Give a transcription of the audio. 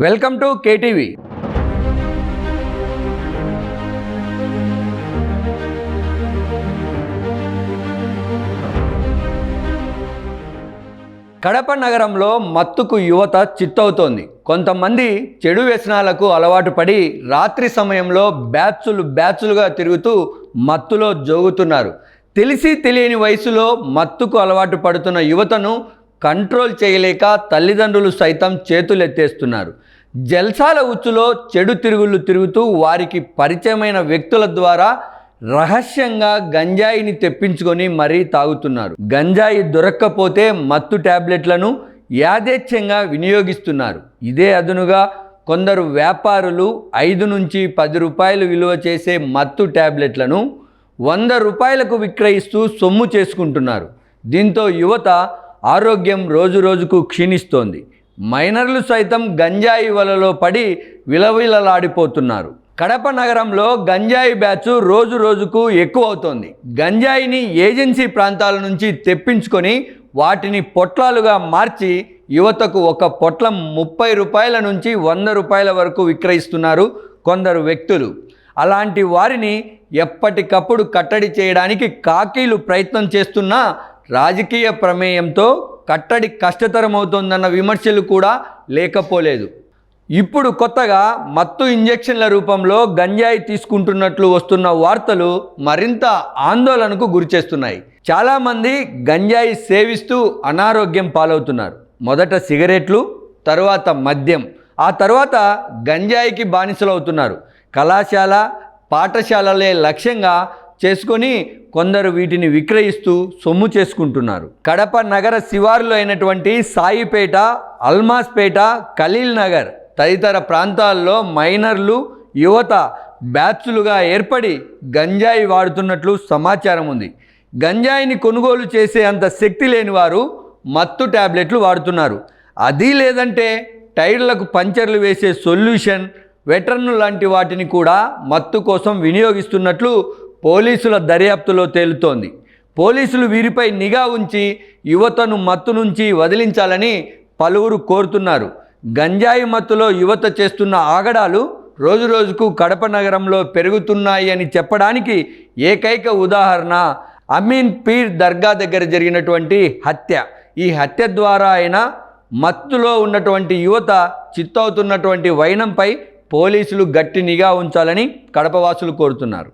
Welcome to KTV. Kadapa నగరంలో మత్తుకు యువత చిత్తవుతోంది. కొంతమంది చెడు వ్యసనాలకు అలవాటు పడి రాత్రి సమయంలో బ్యాచ్లు బ్యాచ్లుగా తిరుగుతూ మత్తులో జోగుతున్నారు. తెలిసి తెలియని వయసులో మత్తుకు అలవాటు పడుతున్న యువతను కంట్రోల్ చేయలేక తల్లిదండ్రులు సైతం చేతులెత్తేస్తున్నారు. జల్సాల ఉచ్చులో చెడు తిరుగుళ్ళు తిరుగుతూ వారికి పరిచయమైన వ్యక్తుల ద్వారా రహస్యంగా గంజాయిని తెప్పించుకొని మరీ తాగుతున్నారు. గంజాయి దొరక్కపోతే మత్తు టాబ్లెట్లను యాదేచ్ఛంగా వినియోగిస్తున్నారు. ఇదే అదునుగా కొందరు వ్యాపారులు ఐదు నుంచి పది రూపాయలు విలువ చేసే మత్తు టాబ్లెట్లను వంద రూపాయలకు విక్రయిస్తూ సొమ్ము చేసుకుంటున్నారు. దీంతో యువత ఆరోగ్యం రోజు రోజుకు క్షీణిస్తోంది. మైనర్లు సైతం గంజాయి వలలో పడి విలవిలలాడిపోతున్నారు. కడప నగరంలో గంజాయి బ్యాచ్ రోజు రోజుకు ఎక్కువ అవుతోంది గంజాయిని ఏజెన్సీ ప్రాంతాల నుంచి తెప్పించుకొని వాటిని పొట్లాలుగా మార్చి యువతకు ఒక పొట్లం ముప్పై రూపాయల నుంచి వంద రూపాయల వరకు విక్రయిస్తున్నారు కొందరు వ్యక్తులు. అలాంటి వారిని ఎప్పటికప్పుడు కట్టడి చేయడానికి కాకీలు ప్రయత్నం చేస్తున్నా రాజకీయ ప్రమేయంతో కట్టడి కష్టతరమవుతోందన్న విమర్శలు కూడా లేకపోలేదు. ఇప్పుడు కొత్తగా మత్తు ఇంజెక్షన్ల రూపంలో గంజాయి తీసుకుంటున్నట్లు వస్తున్న వార్తలు మరింత ఆందోళనకు గురిచేస్తున్నాయి. చాలామంది గంజాయి సేవిస్తూ అనారోగ్యం పాలవుతున్నారు. మొదట సిగరెట్లు తరువాత మద్యం. ఆ తర్వాత గంజాయికి బానిసలవుతున్నారు. కళాశాల పాఠశాలలే లక్ష్యంగా చేసుకొని కొందరు వీటిని విక్రయిస్తూ సొమ్ము చేసుకుంటున్నారు. కడప నగర శివారులో అయినటువంటి సాయిపేట అల్మాస్పేట ఖలీల్ నగర్ తదితర ప్రాంతాల్లో మైనర్లు యువత బ్యాచ్లుగా ఏర్పడి గంజాయి వాడుతున్నట్లు సమాచారం ఉంది. గంజాయిని కొనుగోలు చేసే అంత శక్తి లేని వారు మత్తు ట్యాబ్లెట్లు వాడుతున్నారు. అది లేదంటే టైర్లకు పంచర్లు వేసే సొల్యూషన్ వెటర్న్ లాంటి వాటిని కూడా మత్తు కోసం వినియోగిస్తున్నట్లు పోలీసుల దర్యాప్తులో తేలుతోంది. పోలీసులు వీరిపై నిఘా ఉంచి యువతను మత్తు నుంచి వదిలించాలని పలువురు కోరుతున్నారు. గంజాయి మత్తులో యువత చేస్తున్న ఆగడాలు రోజురోజుకు కడప నగరంలో పెరుగుతున్నాయి అని చెప్పడానికి ఏకైక ఉదాహరణ అమీన్ పీర్ దర్గా దగ్గర జరిగినటువంటి హత్య. ఈ హత్య ద్వారా ఆయన మత్తులో ఉన్నటువంటి యువత చిత్తవుతున్నటువంటి వైనంపై పోలీసులు గట్టి నిఘా ఉంచాలని కడపవాసులు కోరుతున్నారు.